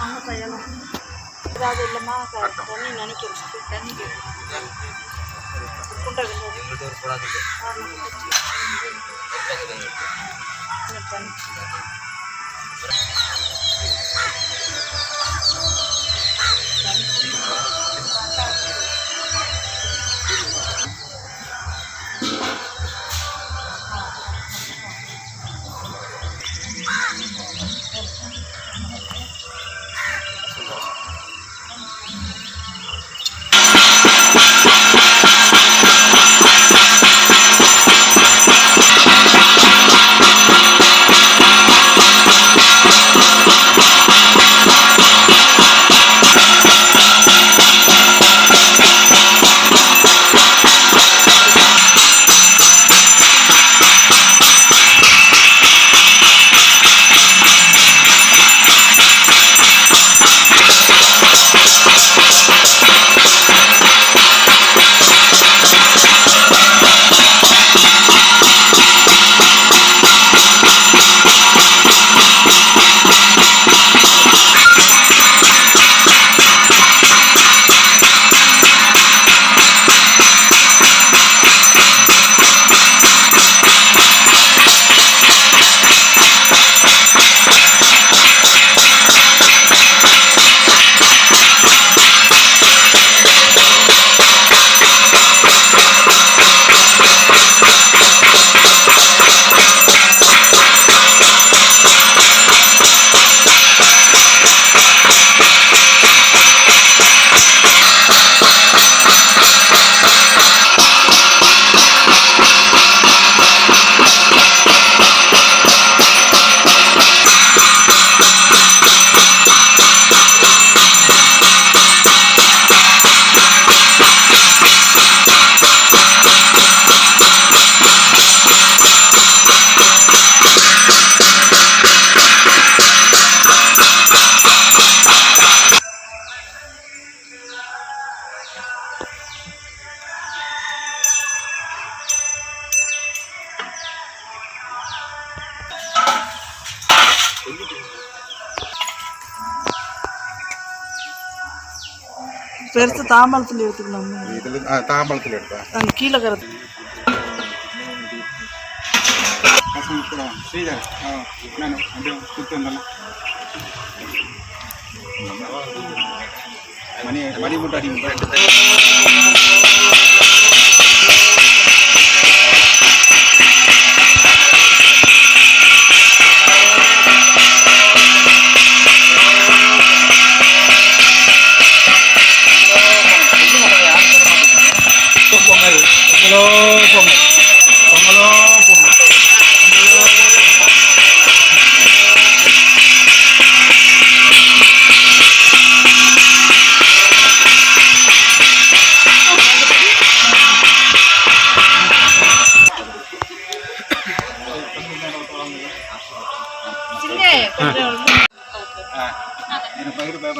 அங்கே பையனும் ஏதாவது இல்லைம்மா தண்ணி நினைக்கிறேன் தண்ணி குண்டை பெருசு தாம்பரத்தில் எடுத்துக்கலாம். இதில் தாம்பழத்தில் எடுத்தா. அந்த கீழே வந்தேன் மணி மணி மட்டும் அடிங்க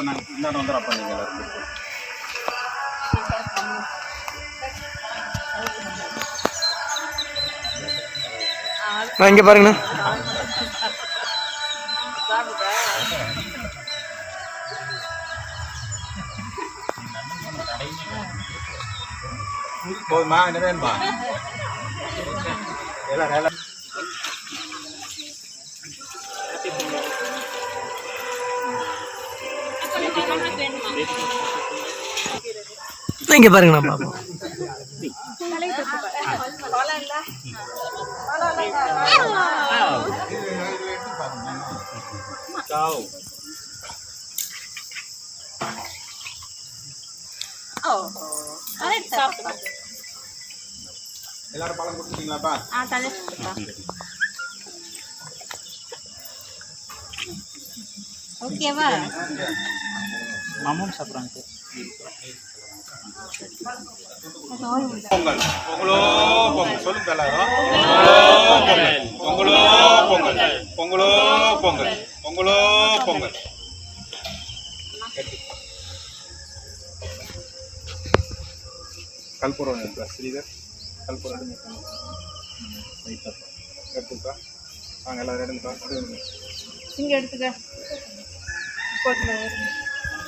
எனக்கு பயிர் பேப்பர் நான் இந்தாண்ட வந்துடுறப்ப நீங்கள் எல்லாரும் இங்கே பாருங்கண்ணா போதுமா என்ன வேணுமா எல்லாம் எல்லாம் பாருங்க நான் பாப்போம் எல்லாரும் பழம் கொடுத்துட்டீங்களாப்பா ஓகேவா? மாமும் சாப்பிட்றாங்க பொங்கல். பொங்கலோ பொங்கல். சொல்லுங்க எல்லாரும். பொங்கலோ பொங்கல். பொங்கலோ பொங்கல். பொங்கலோ பொங்கல். கல்பூரம் இருக்கா ஸ்ரீதர். கல்பூரம் எடுத்துக்கா வாங்க எல்லாரும். இங்கே எடுத்துக்க.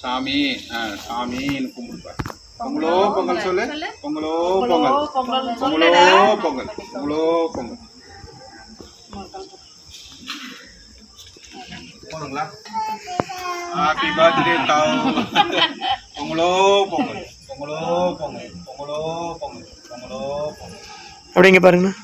சாமி ஆ சாமின்னு கும்பிடுப்பா பொங்கலோ பொங்கல் சொல்லு. பொங்கலோ பொங்கல் பொங்கல். பொங்கலோ பொங்கல் பொங்கலோ. பொங்கல் போதுங்களா ஹாப்பி பர்த்டே தாவ் பொங்கலோ பொங்கல். பொங்கலோ பொங்கல். பொங்கலோ பொங்கல். பொங்கலோ பொங்கல். அப்படி இங்கே பாருங்கண்ணா.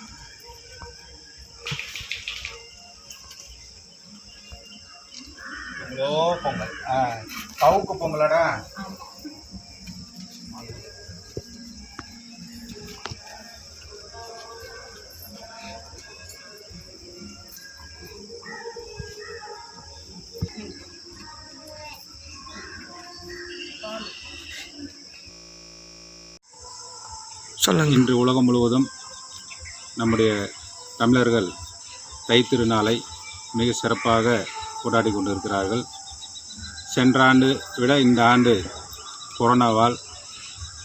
சொல்லுங்க இன்று உலகம் முழுவதும் நம்முடைய தமிழர்கள் தைத்திருநாளை மிக சிறப்பாக கொண்டாடி கொண்டிருக்கிறார்கள். சென்ற ஆண்டு விட இந்த ஆண்டு கொரோனாவால்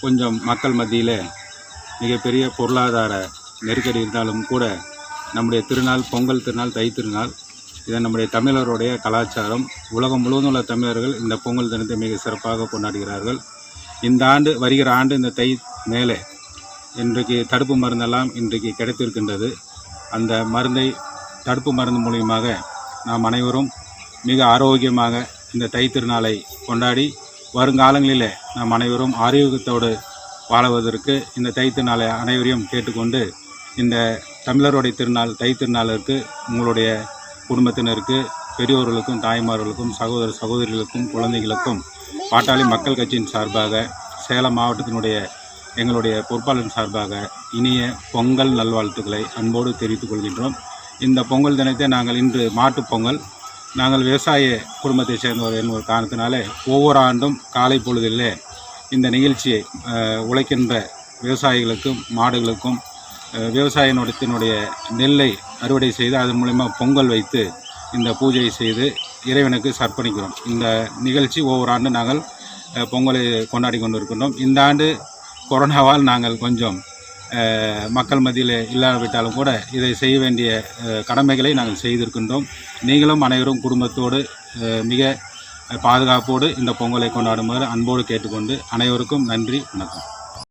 கொஞ்சம் மக்கள் மத்தியில் மிகப்பெரிய பொருளாதார நெருக்கடி இருந்தாலும் கூட நம்முடைய திருநாள் பொங்கல் திருநாள் தை திருநாள் இதை நம்முடைய தமிழருடைய கலாச்சாரம். உலகம் முழுவதும் உள்ள தமிழர்கள் இந்த பொங்கல் தினத்தை மிக சிறப்பாக கொண்டாடுகிறார்கள். இந்த ஆண்டு வருகிற ஆண்டு இந்த தை மேலே இன்றைக்கு தடுப்பு மருந்தெல்லாம் இன்றைக்கு கிடைத்திருக்கின்றது. அந்த மருந்தை தடுப்பு மருந்து மூலியமாக நாம் அனைவரும் மிக ஆரோக்கியமாக இந்த தை திருநாளை கொண்டாடி வருங்காலங்களில் நாம் அனைவரும் ஆரோக்கியத்தோடு வாழ்வதற்கு இந்த தை திருநாளை அனைவரையும் கேட்டுக்கொண்டு இந்த தமிழருடைய திருநாள் தை திருநாளுக்கு உங்களுடைய குடும்பத்தினருக்கு பெரியோர்களுக்கும் தாய்மார்களுக்கும் சகோதர சகோதரிகளுக்கும் குழந்தைகளுக்கும் பாட்டாளி மக்கள் கட்சியின் சார்பாக சேலம் மாவட்டத்தினுடைய எங்களுடைய பொறுப்பாளர் சார்பாக இனிய பொங்கல் நல்வாழ்த்துக்களை அன்போடு தெரிவித்துக் கொள்கின்றோம். இந்த பொங்கல் தினத்தை நாங்கள் இன்று மாட்டுப் பொங்கல். நாங்கள் விவசாய குடும்பத்தை சேர்ந்தவர் என்பஒரு காரணத்தினாலே ஒவ்வொரு ஆண்டும் காலை பொழுதிலே இந்த நிகழ்ச்சியை உழைக்கின்ற விவசாயிகளுக்கும் மாடுகளுக்கும் விவசாய நிலத்தினுடைய நெல்லை அறுவடை செய்து அதன் மூலயமா பொங்கல் வைத்து இந்த பூஜையை செய்து இறைவனுக்கு சர்ப்பணிக்கிறோம். இந்த நிகழ்ச்சி ஒவ்வொரு ஆண்டு நாங்கள் பொங்கலை கொண்டாடி கொண்டிருக்கின்றோம். இந்த ஆண்டு கொரோனாவால் நாங்கள் கொஞ்சம் மக்கள் மத்தியில் இல்லாவிட்டாலும் கூட இதை செய்ய வேண்டிய கடமைகளை நாங்கள் செய்திருக்கின்றோம். நீங்களும் அனைவரும் குடும்பத்தோடு மிக பாதுகாப்போடு இந்த பொங்கலை கொண்டாடுமாறு அன்போடு கேட்டுக்கொண்டு அனைவருக்கும் நன்றி வணக்கம்.